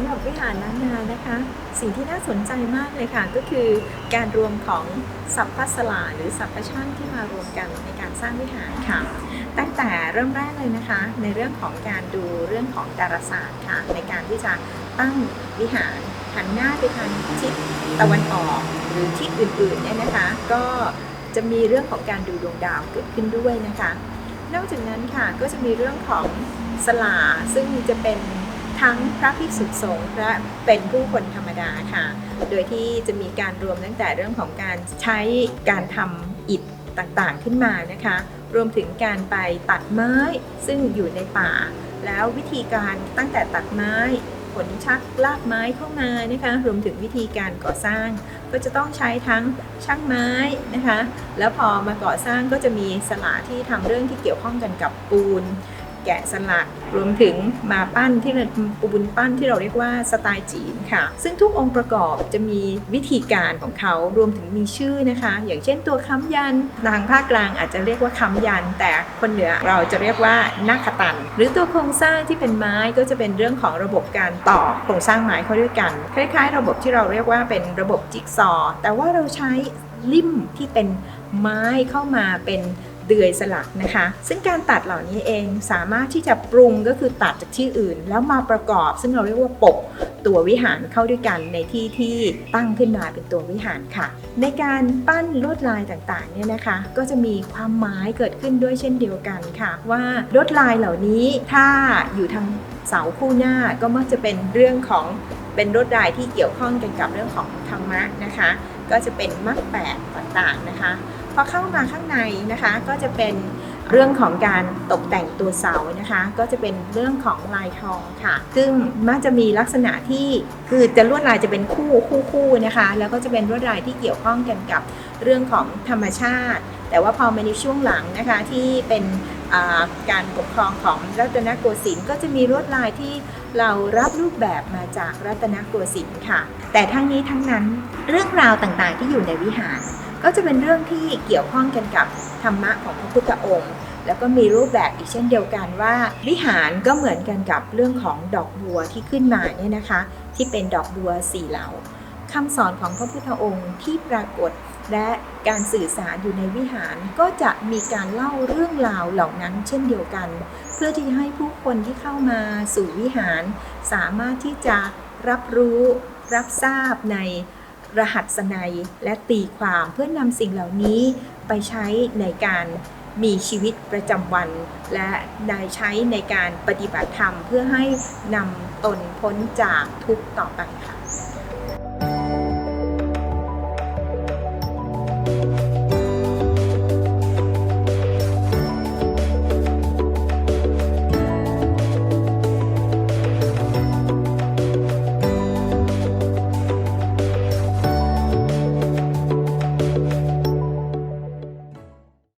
ำหรับวิหารล้านนานะคะ สิ่งที่น่าสนใจมากเลยค่ะ ก็คือการรวมของสัพพสลาหรือสัพพช่างที่มารวมกันในการสร้างวิหารค่ะ ตั้งแต่เริ่มแรกเลยนะคะ ในเรื่องของการดูเรื่องของดาราศาสตร์ค่ะ ในการที่จะตั้งวิหารหันหน้าไปทางทิศตะวันออก หรือทิศอื่นๆเนี่ยนะคะ ก็จะมีเรื่องของการดูดวงดาวเกิดขึ้นด้วยนะคะ นอกจากนั้นค่ะก็จะมีเรื่องของสลาซึ่งจะเป็น ทั้งพระภิกษุสงฆ์และเป็นผู้คนธรรมดาค่ะ โดยที่จะมีการรวมตั้งแต่เรื่องของการใช้การทำอิฐต่างๆขึ้นมานะคะ รวมถึงการไปตัดไม้ซึ่งอยู่ในป่า แล้ววิธีการตั้งแต่ตัดไม้ขนชักลากไม้เข้ามานะคะ รวมถึงวิธีการก่อสร้าง ก็จะต้องใช้ทั้งช่างไม้นะคะ แล้วพอมาก่อสร้างก็จะมีสลาที่ทำเรื่องที่เกี่ยวข้องกันกับปูน แกะสลัก รวมถึงมาปั้นที่เราปูนปั้นที่เราเรียกว่าสไตล์จีนค่ะ ซึ่งทุกองค์ประกอบจะมีวิธีการของเขารวมถึงมีชื่อนะคะ อย่างเช่นตัวค้ำยันทางภาคกลางอาจจะเรียกว่าค้ำยัน แต่คนเหนือเราจะเรียกว่านาคตัน หรือตัวโครงสร้างที่เป็นไม้ก็จะเป็นเรื่องของระบบการต่อโครงสร้างไม้เข้าด้วยกัน คล้าย ๆ ระบบที่เราเรียกว่าเป็นระบบจิ๊กซอว์แต่ว่าเราใช้ลิ่มที่เป็นไม้เข้ามาเป็น เดือยสลักนะคะ ซึ่งการตัดเหล่านี้เองสามารถที่จะปรุงก็คือตัดจากที่อื่น แล้วมาประกอบ ซึ่งเราเรียกว่าปกตัววิหารเข้าด้วยกันในที่ที่ตั้งขึ้นมาเป็นตัววิหารค่ะ ในการปั้นลวดลายต่างๆเนี่ยนะคะ ก็จะมีความหมายเกิดขึ้นด้วยเช่นเดียวกันค่ะ ว่าลวดลายเหล่านี้ถ้าอยู่ทางเสาคู่หน้าก็มักจะเป็นเรื่องของเป็นลวดลายที่เกี่ยวข้องกันกับเรื่องของธรรมะนะคะ ก็จะเป็นมรรคแปดต่างๆนะคะ พอเข้ามาข้างในนะคะก็จะเป็นเรื่องของการตกแต่งตัวเสานะคะ ก็จะเป็นเรื่องของลายทองค่ะ ซึ่งมักจะมีลักษณะที่คือจะลวดลายจะเป็นคู่คู่คู่นะคะ แล้วก็จะเป็นลวดลายที่เกี่ยวข้องกันกับเรื่องของธรรมชาติ แต่ว่าพอมาในช่วงหลังนะคะที่เป็นการปกครองของรัตนโกสินทร์ก็จะมีลวดลายที่เรารับรูปแบบมาจากรัตนโกสินทร์ค่ะ แต่ทั้งนี้ทั้งนั้นเรื่องราวต่างๆที่อยู่ในวิหาร ก็จะเป็นเรื่องที่เกี่ยวข้องกันกับธรรมะของพระพุทธองค์ แล้วก็มีรูปแบบอีกเช่นเดียวกันว่า วิหารก็เหมือนกันกับเรื่องของดอกบัวที่ขึ้นมาเนี่ยนะคะ ที่เป็นดอกบัวสี่เหลาคำสอนของพระพุทธองค์ที่ปรากฏและการสื่อสารอยู่ในวิหารก็จะมีการเล่าเรื่องราวเหล่านั้นเช่นเดียวกัน เพื่อที่จะให้ผู้คนที่เข้ามาสู่วิหาร สามารถที่จะรับรู้รับทราบใน รหัสนัยและตีความเพื่อนำสิ่งเหล่านี้ไปใช้ในการมีชีวิตประจำวัน และได้ใช้ในการปฏิบัติธรรมเพื่อให้นำตนพ้นจากทุกข์ต่อไปค่ะ